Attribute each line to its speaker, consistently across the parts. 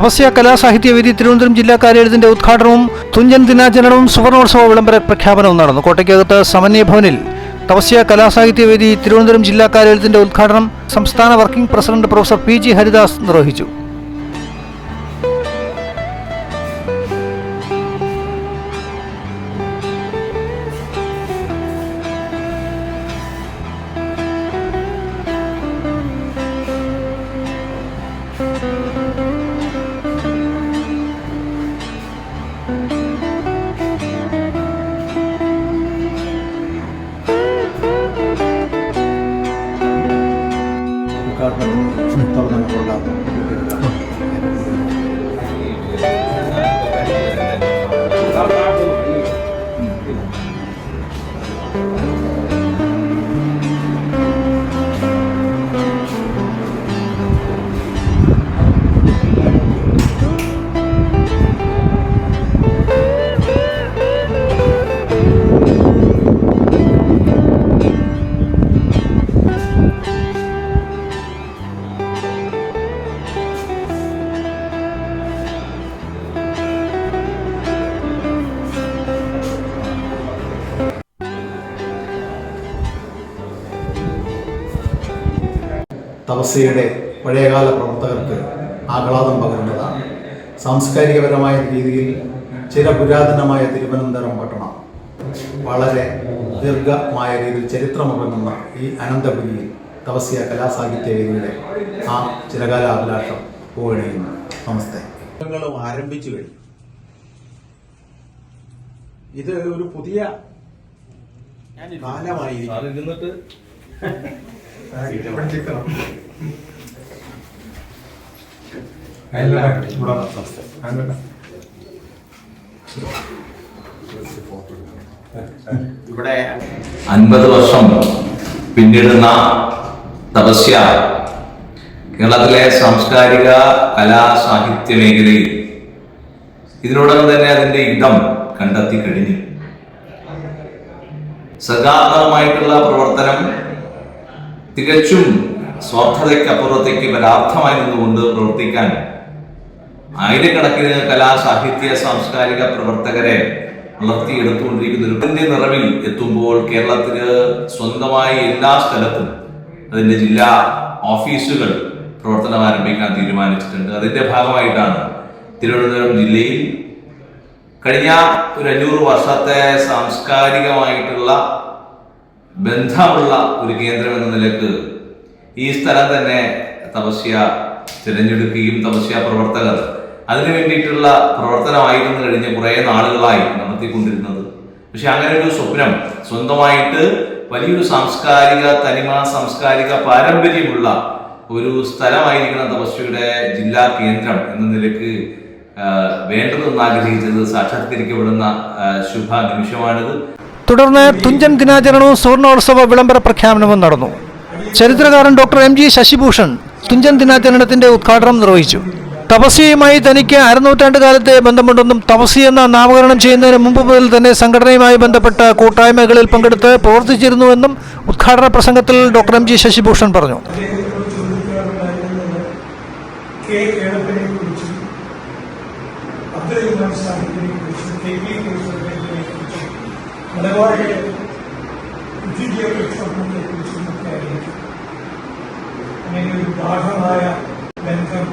Speaker 1: തപസ്യ കലാസാഹിത്യവേദി തിരുവനന്തപുരം ജില്ലാ കാര്യാലയത്തിന്റെ ഉദ്ഘാടനവും തുഞ്ചൻ ദിനാചരണവും സുവർണോത്സവ വിളംബര പ്രഖ്യാപനവും നടന്നു. കോട്ടയ്ക്കകത്ത് സമന്വയ ഭവനിൽ തപസ്യ കലാസാഹിത്യവേദി തിരുവനന്തപുരം ജില്ലാ കാര്യാലയത്തിന്റെ ഉദ്ഘാടനം സംസ്ഥാന working president professor P G Haridas നിർവഹിച്ചു.
Speaker 2: ഉദ്ഘാടനം തുറന്നിട്ടുള്ള തപസ്യയുടെ പഴയകാല പ്രവർത്തകർക്ക് ആഹ്ലാദം പകരുന്നതാണ് സാംസ്കാരികപരമായ രീതിയിൽ ചില പുരാതനമായ തിരുവനന്തപുരം പട്ടണം വളരെ ദീർഘമായ രീതിയിൽ ചരിത്രമുറങ്ങുന്ന ഈ അനന്തപുരിയിൽ തപസ്യ കലാസാഹിത്യ വേദിയുടെ ആ ചിരകാല അഭിലാഷം പൂവണിയുന്നു നമസ്തേ.
Speaker 3: ആരംഭിച്ചു കഴിഞ്ഞു. ഇത് ഒരു പുതിയ കാലമായിരിക്കും ഇവിടെ
Speaker 4: അൻപത് വർഷം പിന്നിടുന്ന തപസ്യ കേരളത്തിലെ സാംസ്കാരിക കലാ സാഹിത്യ മേഖലയിൽ ഇതിനോടകം തന്നെ അതിന്റെ ഇടം കണ്ടെത്തി കഴിഞ്ഞു. സർഗാത്മകമായിട്ടുള്ള പ്രവർത്തനം തികച്ചും സ്വാർത്ഥതയ്ക്കപ്പുറത്തേക്ക് പരാർത്ഥമായി നിന്നുകൊണ്ട് പ്രവർത്തിക്കാൻ ആയിരക്കണക്കിന് കലാ സാഹിത്യ സാംസ്കാരിക പ്രവർത്തകരെ വളർത്തിയെടുത്തുകൊണ്ടിരിക്കുന്ന ഒരു ഇതിന്റെ നിറവിൽ എത്തുമ്പോൾ കേരളത്തിന് സ്വന്തമായി എല്ലാ സ്ഥലത്തും അതിന്റെ ജില്ലാ ഓഫീസുകൾ പ്രവർത്തനം ആരംഭിക്കാൻ തീരുമാനിച്ചിട്ടുണ്ട്. അതിന്റെ ഭാഗമായിട്ടാണ് തിരുവനന്തപുരം ജില്ലയിൽ കഴിഞ്ഞ ഒരു അഞ്ഞൂറ് വർഷത്തെ സാംസ്കാരികമായിട്ടുള്ള ബന്ധമുള്ള ഒരു കേന്ദ്രം എന്ന നിലയ്ക്ക് ഈ സ്ഥലം തന്നെ തപസ്യ തിരഞ്ഞെടുക്കുകയും തപസ്യ പ്രവർത്തകർ അതിനു വേണ്ടിയിട്ടുള്ള പ്രവർത്തനമായിരുന്നു കഴിഞ്ഞ കുറേ നാളുകളായി നടത്തിക്കൊണ്ടിരുന്നത്. പക്ഷെ അങ്ങനെ ഒരു സ്വപ്നം സ്വന്തമായിട്ട് വലിയൊരു സാംസ്കാരിക തനിമ സാംസ്കാരിക പാരമ്പര്യമുള്ള ഒരു സ്ഥലമായിരിക്കണം തപസ്യയുടെ ജില്ലാ കേന്ദ്രം എന്ന നിലയ്ക്ക് വേണ്ടതെന്ന് ആഗ്രഹിച്ചത് സാക്ഷാത്കരിക്കപ്പെടുന്ന ശുഭ നിമിഷമാണിത്
Speaker 1: തുടർന്ന് തുഞ്ചൻ ദിനാചരണവും സുവർണോത്സവ വിളംബര പ്രഖ്യാപനവും നടന്നു. ചരിത്രകാരൻ doctor M G Sasibhushan Thunchan ദിനാചരണത്തിന്റെ ഉദ്ഘാടനം നിർവഹിച്ചു. തപസ്യയുമായി തനിക്ക് അരനൂറ്റാണ്ട് കാലത്തെ ബന്ധമുണ്ടെന്നും തപസ്യ എന്ന നാമകരണം ചെയ്യുന്നതിന് മുമ്പ് മുതൽ തന്നെ സംഘടനയുമായി ബന്ധപ്പെട്ട കൂട്ടായ്മകളിൽ പങ്കെടുത്ത് പ്രവർത്തിച്ചിരുന്നുവെന്നും ഉദ്ഘാടന പ്രസംഗത്തിൽ ഡോക്ടർ എം ജി ശശിഭൂഷൺ പറഞ്ഞു.
Speaker 5: കെ കേളപ്പനെ കുറിച്ചും അബ്ദുൽ ഇമാം സാഹിബിനെ കുറിച്ചും കെ പി കുറിച്ചിനെ കുറിച്ചും മലബാറിലെ വിദ്യാഭ്യാസത്തെ കുറിച്ചും ഒക്കെ അറിയാം അങ്ങനെ ഒരു ഗാഠമായ ബന്ധം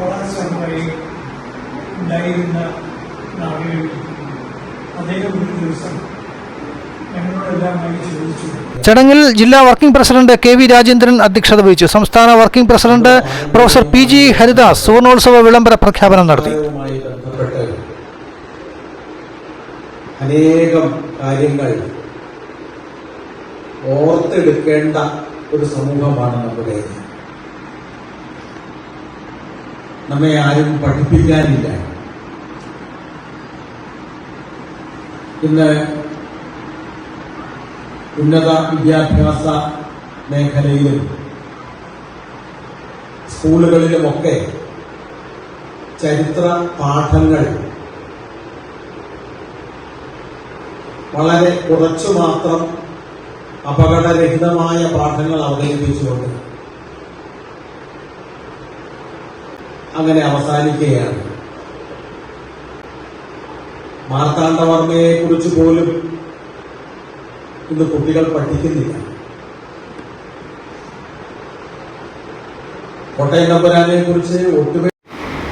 Speaker 5: ഓണാസമായി ഉണ്ടായിരുന്ന നാടുകളിൽ അദ്ദേഹം ഒരു ദിവസം
Speaker 1: ചടങ്ങിൽ ജില്ലാ working president K V Rajendran അധ്യക്ഷത വഹിച്ചു. സംസ്ഥാന working president professor P G Haridas സുവർണോത്സവ വിളംബര പ്രഖ്യാപനം നടത്തി.
Speaker 6: അനേകം കാര്യങ്ങൾ ഓർത്തെടുക്കേണ്ട ഒരു സമൂഹമാണ് നമ്മുടെ നമ്മെ ആരും പഠിപ്പിക്കാനില്ല. ഇന്ന് ഉന്നത വിദ്യാഭ്യാസ മേഖലയിലും സ്കൂളുകളിലുമൊക്കെ ചരിത്ര പാഠങ്ങൾ വളരെ കുറച്ചു മാത്രം അപകടരഹിതമായ പാഠങ്ങൾ അവതരിപ്പിച്ചുകൊണ്ട് അങ്ങനെ അവസാനിക്കുകയാണ്. മാർത്താണ്ഡവർമ്മയെ കുറിച്ച് പോലും ഇന്ന് കുട്ടികൾ പഠിക്കുന്നില്ല. കോട്ടയം നമ്പരാനെ കുറിച്ച് ഒട്ടുമേ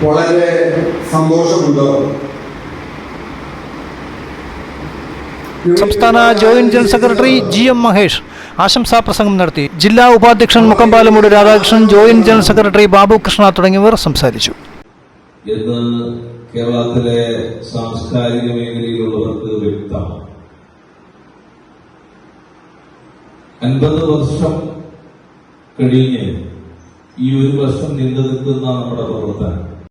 Speaker 7: വളരെ സന്തോഷമുണ്ട്.
Speaker 1: സംസ്ഥാന joint general secretary G M Mahesh ആശംസാ പ്രസംഗം നടത്തി. ജില്ലാ ഉപാധ്യക്ഷൻ Mukkampalamoodu Radhakrishnan joint general secretary Babu Krishna തുടങ്ങിയവർ സംസാരിച്ചു.
Speaker 4: ഇന്ന് കേരളത്തിലെ സാംസ്കാരിക മേഖലയിലുള്ളവർക്ക് വ്യക്തമാണ്. അൻപത് വർഷം കഴിഞ്ഞ് ഈ ഒരു വർഷം നീണ്ടു നിൽക്കുന്ന നമ്മുടെ പ്രവർത്തനം.